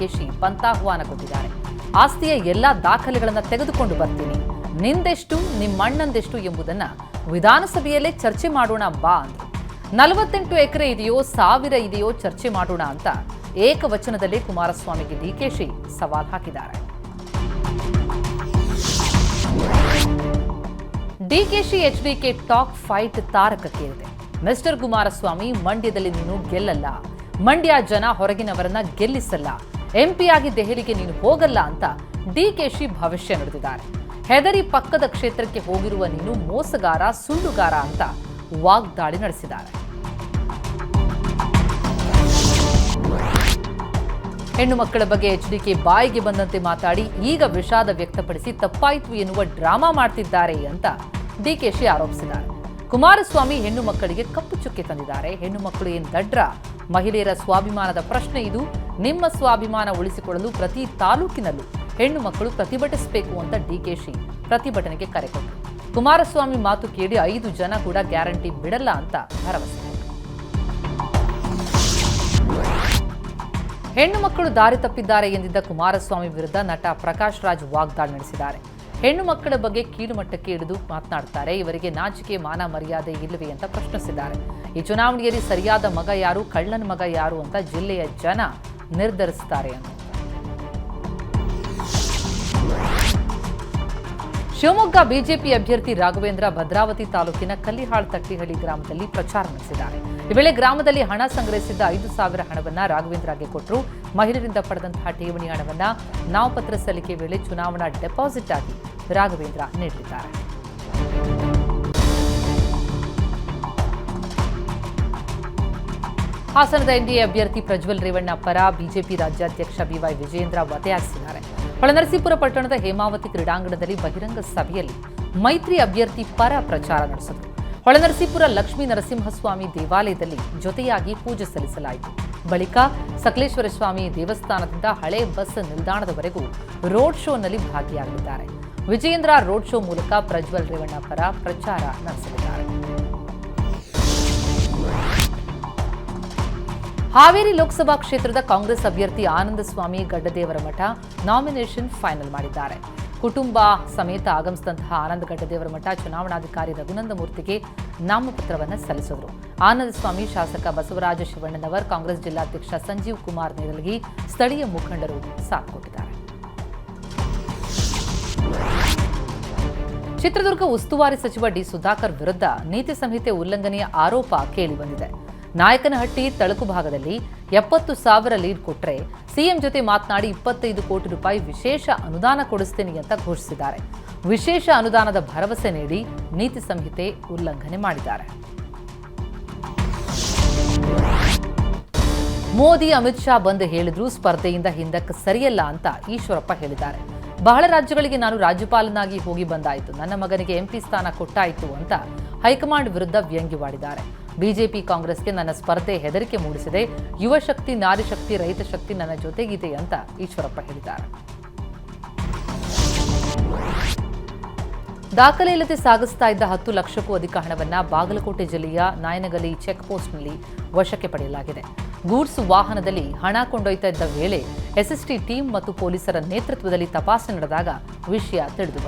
ಡಿಕೆಶಿ ಪಂತಾಹ್ವಾನ ಕೊಟ್ಟಿದ್ದಾರೆ. ಆಸ್ತಿಯ ಎಲ್ಲಾ ದಾಖಲೆಗಳನ್ನು ತೆಗೆದುಕೊಂಡು ಬರ್ತೀನಿ. ನಿಂದೆಷ್ಟು ನಿಮ್ಮಣ್ಣಂದೆಷ್ಟು ಎಂಬುದನ್ನ ವಿಧಾನಸಭೆಯಲ್ಲೇ ಚರ್ಚೆ ಮಾಡೋಣ ಬಾ ಅಂದರು. ನಲವತ್ತೆಂಟು ಎಕರೆ ಇದೆಯೋ, ಸಾವಿರ ಇದೆಯೋ ಚರ್ಚೆ ಮಾಡೋಣ ಅಂತ ಏಕವಚನದಲ್ಲಿ ಕುಮಾರಸ್ವಾಮಿಗೆ ಡಿಕೆಶಿ ಸವಾಲ್ ಹಾಕಿದ್ದಾರೆ. ಡಿಕೆಶಿ ಎಚ್ಡಿಕೆ ಟಾಕ್ ಫೈಟ್ ತಾರಕಕ್ಕೇರಿದೆ. ಮಿಸ್ಟರ್ ಕುಮಾರಸ್ವಾಮಿ ಮಂಡ್ಯದಲ್ಲಿ ನೀನು ಗೆಲ್ಲಲ್ಲ. ಮಂಡ್ಯ ಜನ ಹೊರಗಿನವರನ್ನ ಗೆಲ್ಲಿಸಲ್ಲ. ಎಂಪಿಯಾಗಿ ದೆಹಲಿಗೆ ನೀನು ಹೋಗಲ್ಲ ಅಂತ ಡಿಕೆಶಿ ಭವಿಷ್ಯ ನುಡಿದಿದ್ದಾರೆ. ಹೆದರಿ ಪಕ್ಕದ ಕ್ಷೇತ್ರಕ್ಕೆ ಹೋಗಿರುವ ನೀನು ಮೋಸಗಾರ, ಸುಳ್ಳುಗಾರ ಅಂತ ವಾಗ್ದಾಳಿ ನಡೆಸಿದ್ದಾರೆ. ಹೆಣ್ಣು ಮಕ್ಕಳ ಬಗ್ಗೆ ಎಚ್ಡಿಕೆ ಬಾಯಿಗೆ ಬಂದಂತೆ ಮಾತಾಡಿ, ಈಗ ವಿಷಾದ ವ್ಯಕ್ತಪಡಿಸಿ ತಪ್ಪಾಯಿತು ಎನ್ನುವ ಡ್ರಾಮಾ ಮಾಡ್ತಿದ್ದಾರೆ ಅಂತ ಡಿಕೆಶಿ ಆರೋಪಿಸಿದ್ದಾರೆ. ಕುಮಾರಸ್ವಾಮಿ ಹೆಣ್ಣು ಮಕ್ಕಳಿಗೆ ಕಪ್ಪು ಚುಕ್ಕೆ ತಂದಿದ್ದಾರೆ. ಹೆಣ್ಣು ಮಕ್ಕಳು ಏನ್ ದಡ್ರ? ಮಹಿಳೆಯರ ಸ್ವಾಭಿಮಾನದ ಪ್ರಶ್ನೆ ಇದು. ನಿಮ್ಮ ಸ್ವಾಭಿಮಾನ ಉಳಿಸಿಕೊಳ್ಳಲು ಪ್ರತಿ ತಾಲೂಕಿನಲ್ಲೂ ಹೆಣ್ಣು ಮಕ್ಕಳು ಪ್ರತಿಭಟಿಸಬೇಕು ಅಂತ ಡಿಕೆಶಿ ಪ್ರತಿಭಟನೆಗೆ ಕರೆ ಕೊಟ್ಟರು. ಕುಮಾರಸ್ವಾಮಿ ಮಾತು ಕೇಳಿ ಐದು ಜನ ಕೂಡ ಗ್ಯಾರಂಟಿ ಬಿಡಲ್ಲ ಅಂತ ಭರವಸೆ. ಹೆಣ್ಣು ಮಕ್ಕಳು ದಾರಿ ತಪ್ಪಿದ್ದಾರೆ ಎಂದಿದ್ದ ಕುಮಾರಸ್ವಾಮಿ ವಿರುದ್ಧ ನಟ ಪ್ರಕಾಶ್ ರಾಜ್ ವಾಗ್ದಾಳಿ ನಡೆಸಿದ್ದಾರೆ. ಹೆಣ್ಣು ಮಕ್ಕಳ ಬಗ್ಗೆ ಕೀಳುಮಟ್ಟಕ್ಕೆ ಹಿಡಿದು ಮಾತನಾಡ್ತಾರೆ. ಇವರಿಗೆ ನಾಚಿಕೆ, ಮಾನ, ಮರ್ಯಾದೆ ಇಲ್ಲವೇ ಅಂತ ಪ್ರಶ್ನಿಸಿದ್ದಾರೆ. ಈ ಚುನಾವಣೆಯಲ್ಲಿ ಸರಿಯಾದ ಮಗ ಯಾರು, ಕಳ್ಳನ ಮಗ ಯಾರು ಅಂತ ಜಿಲ್ಲೆಯ ಜನ ನಿರ್ಧರಿಸುತ್ತಾರೆ ಅಂತ ಶಿವಮೊಗ್ಗ ಬಿಜೆಪಿ ಅಭ್ಯರ್ಥಿ ರಾಘವೇಂದ್ರ ಭದ್ರಾವತಿ ತಾಲೂಕಿನ ಕಲ್ಲಿಹಾಳ್ ತಟ್ಟಿಹಳ್ಳಿ ಗ್ರಾಮದಲ್ಲಿ ಪ್ರಚಾರ ನಡೆಸಿದ್ದಾರೆ. ಈ ವೇಳೆ ಗ್ರಾಮದಲ್ಲಿ ಹಣ ಸಂಗ್ರಹಿಸಿದ್ದ ಐದು ಸಾವಿರ ಹಣವನ್ನ ರಾಘವೇಂದ್ರಗೆ ಕೊಟ್ಟರು ಮಹಿಳೆಯರಿಂದ ಪಡೆದಂತಹ ಠೇವಣಿ ಹಣವನ್ನ ನಾಮಪತ್ರ ಸಲ್ಲಿಕೆ ವೇಳೆ ಚುನಾವಣಾ ಡೆಪಾಸಿಟ್ ಆಗಿ ರಾಘವೇಂದ್ರ ನೀಡಿದ್ದಾರೆ ಹಾಸನದ ಎನ್ಡಿಎ ಅಭ್ಯರ್ಥಿ ಪ್ರಜ್ವಲ್ ರೇವಣ್ಣ ಪರ ಬಿಜೆಪಿ ರಾಜ್ಯಾಧ್ಯಕ್ಷ ಬಿವೈ ವಿಜಯೇಂದ್ರ ಮತಯಾಚಿಸಿದ್ದಾರೆ ಹೊಳೆನರಸೀಪುರ ಪಟ್ಟಣದ ಹೇಮಾವತಿ ಕ್ರೀಡಾಂಗಣದಲ್ಲಿ ಬಹಿರಂಗ ಸಭೆಯಲ್ಲಿ ಮೈತ್ರಿ ಅಭ್ಯರ್ಥಿ ಪರ ಪ್ರಚಾರ ನಡೆಸಿದರು. ಹೊಳೆನರಸೀಪುರ ಲಕ್ಷ್ಮೀ ನರಸಿಂಹಸ್ವಾಮಿ ದೇವಾಲಯದಲ್ಲಿ ಜೊತೆಯಾಗಿ ಪೂಜೆ ಸಲ್ಲಿಸಲಾಯಿತು. ಬಳಿಕ ಸಕಲೇಶ್ವರ ಸ್ವಾಮಿ ದೇವಸ್ಥಾನದಿಂದ ಹಳೆ ಬಸ್ ನಿಲ್ದಾಣದವರೆಗೂ ರೋಡ್ ಶೋನಲ್ಲಿ ಭಾಗಿಯಾಗಲಿದ್ದಾರೆ. ವಿಜಯೇಂದ್ರ ರೋಡ್ ಶೋ ಮೂಲಕ ಪ್ರಜ್ವಲ್ ರೇವಣ್ಣ ಪರ ಪ್ರಚಾರ ನಡೆಸಲಿದ್ದಾರೆ. ಹಾವೇರಿ ಲೋಕಸಭಾ ಕ್ಷೇತ್ರದ ಕಾಂಗ್ರೆಸ್ ಅಭ್ಯರ್ಥಿ ಆನಂದ ಸ್ವಾಮಿ ಗಡ್ಡದೇವರ ಮಠ ನಾಮಿನೇಷನ್ ಫೈನಲ್ ಮಾಡಿದ್ದಾರೆ. ಕುಟುಂಬ ಸಮೇತ ಆಗಮಿಸಿದಂತಹ ಆನಂದ ಗಡ್ಡದೇವರ ಮಠ ಚುನಾವಣಾಧಿಕಾರಿ ರಘುನಂದಮೂರ್ತಿಗೆ ನಾಮಪತ್ರವನ್ನು ಸಲ್ಲಿಸಿದರು. ಆನಂದ ಸ್ವಾಮಿ ಶಾಸಕ ಬಸವರಾಜ ಶಿವಣ್ಣನವರ್, ಕಾಂಗ್ರೆಸ್ ಜಿಲ್ಲಾಧ್ಯಕ್ಷ ಸಂಜೀವ್ ಕುಮಾರ್ ನೇರಲಗಿ ಸ್ಥಳೀಯ ಮುಖಂಡರು ಸಾಥ್ ಕೊಟ್ಟಿದ್ದಾರೆ. ಚಿತ್ರದುರ್ಗ ಉಸ್ತುವಾರಿ ಸಚಿವ ಡಿ ಸುಧಾಕರ್ ವಿರುದ್ಧ ನೀತಿ ಸಂಹಿತೆ ಉಲ್ಲಂಘನೆಯ ಆರೋಪ ಕೇಳಿಬಂದಿದೆ ನಾಯಕನಹಟ್ಟಿ ತಳಕು ಭಾಗದಲ್ಲಿ ಎಪ್ಪತ್ತು ಸಾವಿರ ಲೀಡ್ ಕೊಟ್ಟರೆ ಸಿಎಂ ಜೊತೆ ಮಾತನಾಡಿ ಇಪ್ಪತ್ತೈದು ಕೋಟಿ ರೂಪಾಯಿ ವಿಶೇಷ ಅನುದಾನ ಕೊಡಿಸ್ತೀನಿ ಅಂತ ಘೋಷಿಸಿದ್ದಾರೆ. ವಿಶೇಷ ಅನುದಾನದ ಭರವಸೆ ನೀಡಿ ನೀತಿ ಸಂಹಿತೆ ಉಲ್ಲಂಘನೆ ಮಾಡಿದ್ದಾರೆ. ಮೋದಿ, ಅಮಿತ್ ಶಾ ಬಂದು ಹೇಳಿದ್ರು ಸ್ಪರ್ಧೆಯಿಂದ ಹಿಂದಕ್ಕೆ ಸರಿಯಲ್ಲ ಅಂತ ಈಶ್ವರಪ್ಪ ಹೇಳಿದ್ದಾರೆ. ಬಹಳ ರಾಜ್ಯಗಳಿಗೆ ನಾನು ರಾಜ್ಯಪಾಲನಾಗಿ ಹೋಗಿ ಬಂದಾಯಿತು. ನನ್ನ ಮಗನಿಗೆ ಎಂಪಿ ಸ್ಥಾನ ಕೊಟ್ಟಾಯಿತು ಅಂತ ಹೈಕಮಾಂಡ್ ವಿರುದ್ಧ ವ್ಯಂಗ್ಯವಾಡಿದ್ದಾರೆ. ಬಿಜೆಪಿ ಕಾಂಗ್ರೆಸ್ಗೆ ನನ್ನ ಸ್ಪರ್ಧೆ ಹೆದರಿಕೆ ಮೂಡಿಸಿದೆ. ಯುವ ಶಕ್ತಿ, ನಾರಿ ಶಕ್ತಿ, ರೈತ ಶಕ್ತಿ ನನ್ನ ಜೊತೆಗಿದೆ ಅಂತ ಈಶ್ವರಪ್ಪ ಹೇಳಿದ್ದಾರೆ. ದಾಖಲೆ ಇಲ್ಲದೆ ಸಾಗಿಸ್ತಾ ಇದ್ದ ಹತ್ತು ಲಕ್ಷಕ್ಕೂ ಅಧಿಕ ಹಣವನ್ನ ಬಾಗಲಕೋಟೆ ಜಿಲ್ಲೆಯ ನಾಯನಗಲಿ ಚೆಕ್ ಪೋಸ್ಟ್ನಲ್ಲಿ ವಶಕ್ಕೆ ಪಡೆಯಲಾಗಿದೆ. ಗೂಡ್ಸ್ ವಾಹನದಲ್ಲಿ ಹಣ ಕೊಂಡೊಯ್ತಾ ಇದ್ದ ವೇಳೆ ಎಸ್ಎಸ್ಟಿ ಟೀಮ್ ಮತ್ತು ಪೊಲೀಸರ ನೇತೃತ್ವದಲ್ಲಿ ತಪಾಸಣೆ ನಡೆದಾಗ ವಿಷಯ ತಿಳಿದು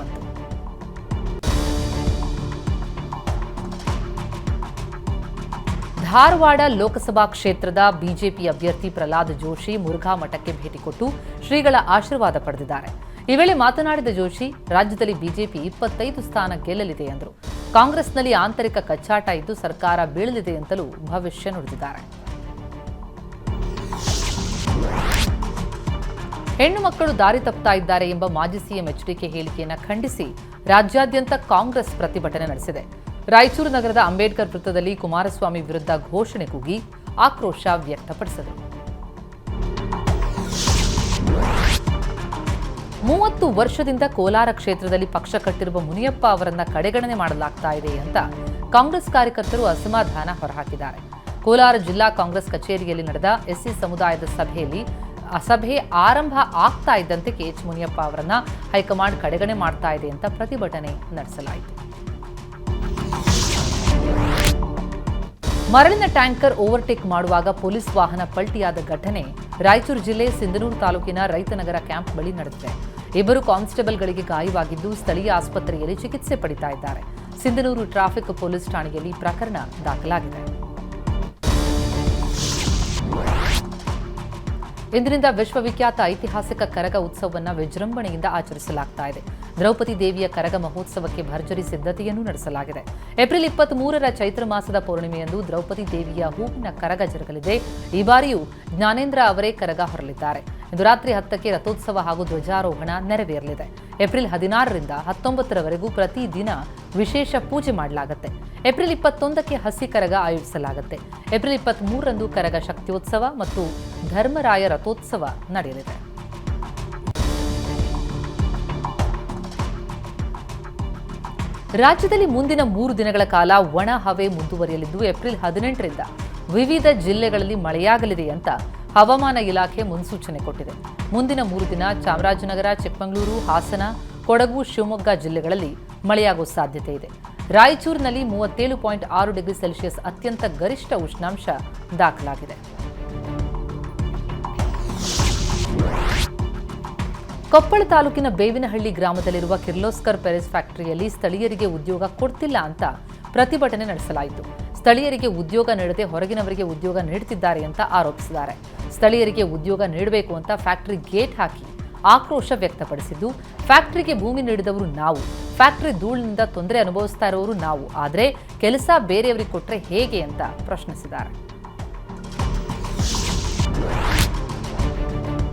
ಧಾರವಾಡ ಲೋಕಸಭಾ ಕ್ಷೇತ್ರದ ಬಿಜೆಪಿ ಅಭ್ಯರ್ಥಿ ಪ್ರಹ್ಲಾದ್ ಜೋಶಿ ಮುರುಘಾ ಮಠಕ್ಕೆ ಭೇಟಿ ಕೊಟ್ಟು ಶ್ರೀಗಳ ಆಶೀರ್ವಾದ ಪಡೆದಿದ್ದಾರೆ. ಈ ವೇಳೆ ಮಾತನಾಡಿದ ಜೋಶಿ, ರಾಜ್ಯದಲ್ಲಿ ಬಿಜೆಪಿ ಇಪ್ಪತ್ತೈದು ಸ್ಥಾನ ಗೆಲ್ಲಲಿದೆ ಎಂದರು. ಕಾಂಗ್ರೆಸ್ನಲ್ಲಿ ಆಂತರಿಕ ಕಚ್ಚಾಟ ಇದ್ದು ಸರ್ಕಾರ ಬೀಳಲಿದೆ ಅಂತಲೂ ಭವಿಷ್ಯ ನುಡಿದಿದ್ದಾರೆ. ಹೆಣ್ಣು ಮಕ್ಕಳು ದಾರಿ ತಪ್ತಾ ಇದ್ದಾರೆ ಎಂಬ ಮಾಜಿ ಸಿಎಂ ಎಚ್ಡಿಕೆ ಹೇಳಿಕೆಯನ್ನು ಖಂಡಿಸಿ ರಾಜ್ಯಾದ್ಯಂತ ಕಾಂಗ್ರೆಸ್ ಪ್ರತಿಭಟನೆ ನಡೆಸಿದೆ. ರಾಯಚೂರು ನಗರದ ಅಂಬೇಡ್ಕರ್ ವೃತ್ತದಲ್ಲಿ ಕುಮಾರಸ್ವಾಮಿ ವಿರುದ್ಧ ಘೋಷಣೆ ಕೂಗಿ ಆಕ್ರೋಶ ವ್ಯಕ್ತಪಡಿಸಿದರು ಮೂವತ್ತು ವರ್ಷದಿಂದ ಕೋಲಾರ ಕ್ಷೇತ್ರದಲ್ಲಿ ಪಕ್ಷ ಕಟ್ಟಿರುವ ಮುನಿಯಪ್ಪ ಅವರನ್ನ ಕಡೆಗಣನೆ ಮಾಡಲಾಗ್ತಾ ಇದೆ ಅಂತ ಕಾಂಗ್ರೆಸ್ ಕಾರ್ಯಕರ್ತರು ಅಸಮಾಧಾನ ಹೊರಹಾಕಿದ್ದಾರೆ. ಕೋಲಾರ ಜಿಲ್ಲಾ ಕಾಂಗ್ರೆಸ್ ಕಚೇರಿಯಲ್ಲಿ ನಡೆದ ಎಸ್ಸಿ ಸಮುದಾಯದ ಸಭೆಯಲ್ಲಿ ಸಭೆ ಆರಂಭ ಆಗ್ತಾ ಇದ್ದಂತೆ ಕೆ ಎಚ್ ಮುನಿಯಪ್ಪ ಅವರನ್ನ ಹೈಕಮಾಂಡ್ ಕಡೆಗಣೆ ಮಾಡ್ತಾ ಇದೆ ಅಂತ ಪ್ರತಿಭಟನೆ ನಡೆಸಲಾಯಿತು. ಮರಳಿನ ಟ್ಯಾಂಕರ್ ಓವರ್ಟೇಕ್ ಮಾಡುವಾಗ ಪೊಲೀಸ್ ವಾಹನ ಪಲ್ಟಿಯಾದ ಘಟನೆ. ರಾಯಚೂರು ಜಿಲ್ಲೆ ಸಿಂಧನೂರು ತಾಲೂಕಿನ ರೈತನಗರ ಕ್ಯಾಂಪ್ ಬಳಿ ನಡೆದಿದೆ. ಇಬ್ಬರು ಕಾನ್ಸ್ಟೇಬಲ್ಗಳಿಗೆ ಗಾಯವಾಗಿದ್ದು ಸ್ಥಳೀಯ ಆಸ್ಪತ್ರೆಯಲ್ಲಿ ಚಿಕಿತ್ಸೆ ಪಡಿತಾ ಇದ್ದಾರೆ. ಸಿಂಧನೂರು ಟ್ರಾಫಿಕ್ ಪೊಲೀಸ್ ಠಾಣೆಯಲ್ಲಿ ಪ್ರಕರಣ ದಾಖಲಾಗಿದೆ. ಇಂದಿನಿಂದ ವಿಶ್ವವಿಖ್ಯಾತ ಐತಿಹಾಸಿಕ ಕರಗ ಉತ್ಸವವನ್ನು ವಿಜೃಂಭಣೆಯಿಂದ ಆಚರಿಸಲಾಗ್ತಾ ಇದೆ. ದ್ರೌಪದಿ ದೇವಿಯ ಕರಗ ಮಹೋತ್ಸವಕ್ಕೆ ಭರ್ಜರಿ ಸಿದ್ಧತೆಯನ್ನು ನಡೆಸಲಾಗಿದೆ. ಏಪ್ರಿಲ್ ಇಪ್ಪತ್ತ್ ಮೂರರ ಚೈತ್ರ ಮಾಸದ ಪೌರ್ಣಿಮೆಯಂದು ದ್ರೌಪದಿ ದೇವಿಯ ಹೂವಿನ ಕರಗ ಜರುಗಲಿದೆ. ಈ ಬಾರಿಯೂ ಜ್ಞಾನೇಂದ್ರ ಅವರೇ ಕರಗ ಹೊರಲಿದ್ದಾರೆ. ಇಂದು ರಾತ್ರಿ ಹತ್ತಕ್ಕೆ ರಥೋತ್ಸವ ಹಾಗೂ ಧ್ವಜಾರೋಹಣ ನೆರವೇರಲಿದೆ. ಏಪ್ರಿಲ್ ಹದಿನಾರರಿಂದ ಹತ್ತೊಂಬತ್ತರವರೆಗೂ ಪ್ರತಿದಿನ ವಿಶೇಷ ಪೂಜೆ ಮಾಡಲಾಗುತ್ತೆ. ಏಪ್ರಿಲ್ ಇಪ್ಪತ್ತೊಂದಕ್ಕೆ ಹಸಿ ಕರಗ ಆಯೋಜಿಸಲಾಗುತ್ತೆ. ಏಪ್ರಿಲ್ ಇಪ್ಪತ್ತ್ ಮೂರರಂದು ಕರಗ ಶಕ್ತಿಯೋತ್ಸವ ಮತ್ತು ಧರ್ಮರಾಯ ರಥೋತ್ಸವ ನಡೆಯಲಿದೆ. ರಾಜ್ಯದಲ್ಲಿ ಮುಂದಿನ ಮೂರು ದಿನಗಳ ಕಾಲ ಒಣ ಹವೆ ಮುಂದುವರಿಯಲಿದ್ದು ಏಪ್ರಿಲ್ ಹದಿನೆಂಟರಿಂದ ವಿವಿಧ ಜಿಲ್ಲೆಗಳಲ್ಲಿ ಮಳೆಯಾಗಲಿದೆ ಅಂತ ಹವಾಮಾನ ಇಲಾಖೆ ಮುನ್ಸೂಚನೆ ಕೊಟ್ಟಿದೆ. ಮುಂದಿನ ಮೂರು ದಿನ ಚಾಮರಾಜನಗರ, ಚಿಕ್ಕಮಗಳೂರು, ಹಾಸನ, ಕೊಡಗು, ಶಿವಮೊಗ್ಗ ಜಿಲ್ಲೆಗಳಲ್ಲಿ ಮಳೆಯಾಗುವ ಸಾಧ್ಯತೆ ಇದೆ. ರಾಯಚೂರಿನಲ್ಲಿ ಮೂವತ್ತೇಳು ಪಾಯಿಂಟ್ ಆರು ಡಿಗ್ರಿ ಸೆಲ್ಸಿಯಸ್ ಅತ್ಯಂತ ಗರಿಷ್ಠ ಉಷ್ಣಾಂಶ ದಾಖಲಾಗಿದೆ. ಕೊಪ್ಪಳ ತಾಲೂಕಿನ ಬೇವಿನಹಳ್ಳಿ ಗ್ರಾಮದಲ್ಲಿರುವ ಕಿರ್ಲೋಸ್ಕರ್ ಪೆರೆಸ್ ಫ್ಯಾಕ್ಟರಿಯಲ್ಲಿ ಸ್ಥಳೀಯರಿಗೆ ಉದ್ಯೋಗ ಕೊಡ್ತಿಲ್ಲ ಅಂತ ಪ್ರತಿಭಟನೆ ನಡೆಸಲಾಯಿತು. ಸ್ಥಳೀಯರಿಗೆ ಉದ್ಯೋಗ ನೀಡದೆ ಹೊರಗಿನವರಿಗೆ ಉದ್ಯೋಗ ನೀಡುತ್ತಿದ್ದಾರೆ ಅಂತ ಆರೋಪಿಸಿದ್ದಾರೆ. ಸ್ಥಳೀಯರಿಗೆ ಉದ್ಯೋಗ ನೀಡಬೇಕು ಅಂತ ಫ್ಯಾಕ್ಟರಿ ಗೇಟ್ ಹಾಕಿ ಆಕ್ರೋಶ ವ್ಯಕ್ತಪಡಿಸಿದ್ದು, ಫ್ಯಾಕ್ಟರಿಗೆ ಭೂಮಿ ನೀಡಿದವರು ನಾವು. ಫ್ಯಾಕ್ಟರಿ ಧೂಳಿನಿಂದ ತೊಂದರೆ ಅನುಭವಿಸ್ತಾ ಇರೋರು ನಾವು. ಆದರೆ ಕೆಲಸ ಬೇರೆಯವರಿಗೆ ಕೊಟ್ಟರೆ ಹೇಗೆ ಅಂತ ಪ್ರಶ್ನಿಸಿದ್ದಾರೆ.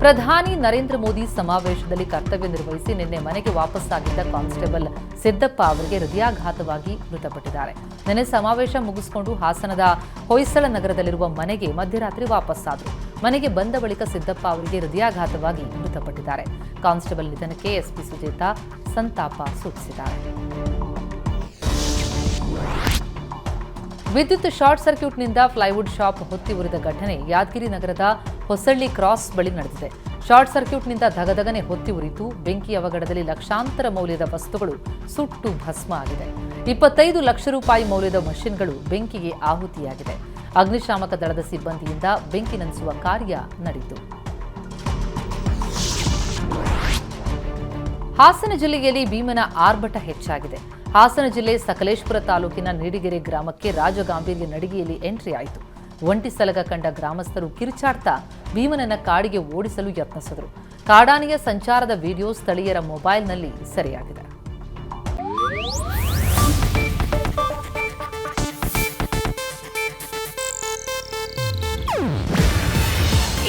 ಪ್ರಧಾನಿ ನರೇಂದ್ರ ಮೋದಿ ಸಮಾವೇಶದಲ್ಲಿ ಕರ್ತವ್ಯ ನಿರ್ವಹಿಸಿ ನಿನ್ನೆ ಮನೆಗೆ ವಾಪಸ್ಸಾಗಿದ್ದ ಕಾನ್ಸ್ಟೇಬಲ್ ಸಿದ್ದಪ್ಪ ಅವರಿಗೆ ಹೃದಯಾಘಾತವಾಗಿ ಮೃತಪಟ್ಟಿದ್ದಾರೆ. ನಿನ್ನೆ ಸಮಾವೇಶ ಮುಗಿಸಿಕೊಂಡು ಹಾಸನದ ಹೊಯ್ಸಳ ನಗರದಲ್ಲಿರುವ ಮನೆಗೆ ಮಧ್ಯರಾತ್ರಿ ವಾಪಸ್ಸಾದರು. ಮನೆಗೆ ಬಂದ ಬಳಿಕ ಸಿದ್ದಪ್ಪ ಅವರಿಗೆ ಹೃದಯಾಘಾತವಾಗಿ ಮೃತಪಟ್ಟಿದ್ದಾರೆ. ಕಾನ್ಸ್ಟೇಬಲ್ ನಿಧನಕ್ಕೆ ಎಸ್ಪಿ ಸುಜೇತ ಸಂತಾಪ ಸೂಚಿಸಿದ್ದಾರೆ. ವಿದ್ಯುತ್ ಶಾರ್ಟ್ ಸರ್ಕ್ಯೂಟ್ನಿಂದ ಫ್ಲೈವುಡ್ ಶಾಪ್ ಹೊತ್ತಿ ಉರಿದ ಘಟನೆ ಯಾದಗಿರಿ ನಗರದ ಹೊಸಳ್ಳಿ ಕ್ರಾಸ್ ಬಳಿ ನಡೆದಿದೆ. ಶಾರ್ಟ್ ಸರ್ಕ್ಯೂಟ್ನಿಂದ ಧಗಧಗನೆ ಹೊತ್ತಿ ಉರಿತು ಬೆಂಕಿ ಅವಘಡದಲ್ಲಿ ಲಕ್ಷಾಂತರ ಮೌಲ್ಯದ ವಸ್ತುಗಳು ಸುಟ್ಟು ಭಸ್ಮ ಆಗಿದೆ. ಇಪ್ಪತ್ತೈದು ಲಕ್ಷ ರೂಪಾಯಿ ಮೌಲ್ಯದ ಮಷಿನ್ಗಳು ಬೆಂಕಿಗೆ ಆಹುತಿಯಾಗಿದೆ. ಅಗ್ನಿಶಾಮಕ ದಳದ ಸಿಬ್ಬಂದಿಯಿಂದ ಬೆಂಕಿ ನಂದಿಸುವ ಕಾರ್ಯ ನಡೆಯಿತು ಹಾಸನ ಜಿಲ್ಲೆಯಲ್ಲಿ ಭೀಮನ ಆರ್ಭಟ ಹೆಚ್ಚಾಗಿದೆ. ಹಾಸನ ಜಿಲ್ಲೆ ಸಕಲೇಶ್ಪುರ ತಾಲೂಕಿನ ನೀಡಿಗೆರೆ ಗ್ರಾಮಕ್ಕೆ ರಾಜಗಾಂಭೀರ್ಯ ನಡಿಗೆಯಲ್ಲಿ ಎಂಟ್ರಿ ಆಯಿತು. ಒಂಟಿ ಸಲಗ ಕಂಡ ಗ್ರಾಮಸ್ಥರು ಕಿರುಚಾಡ್ತಾ ಭೀಮನನ್ನ ಕಾಡಿಗೆ ಓಡಿಸಲು ಯತ್ನಿಸಿದರು. ಕಾಡಾನೆಯ ಸಂಚಾರದ ವಿಡಿಯೋ ಸ್ಥಳೀಯರ ಮೊಬೈಲ್ನಲ್ಲಿ ಸೆರೆಯಾಗಿದೆ.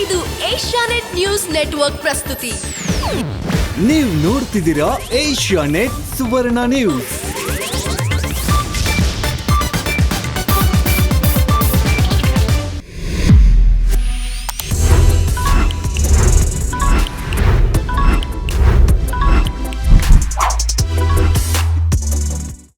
ಇದು ಏಷ್ಯಾನೆಟ್ ನ್ಯೂಸ್ ನೆಟ್ವರ್ಕ್ ಪ್ರಸ್ತುತಿ. ನೀವು ನೋಡ್ತಿದ್ದೀರಾ ಏಷ್ಯಾನೆಟ್ ಸುವರ್ಣ ನ್ಯೂಸ್.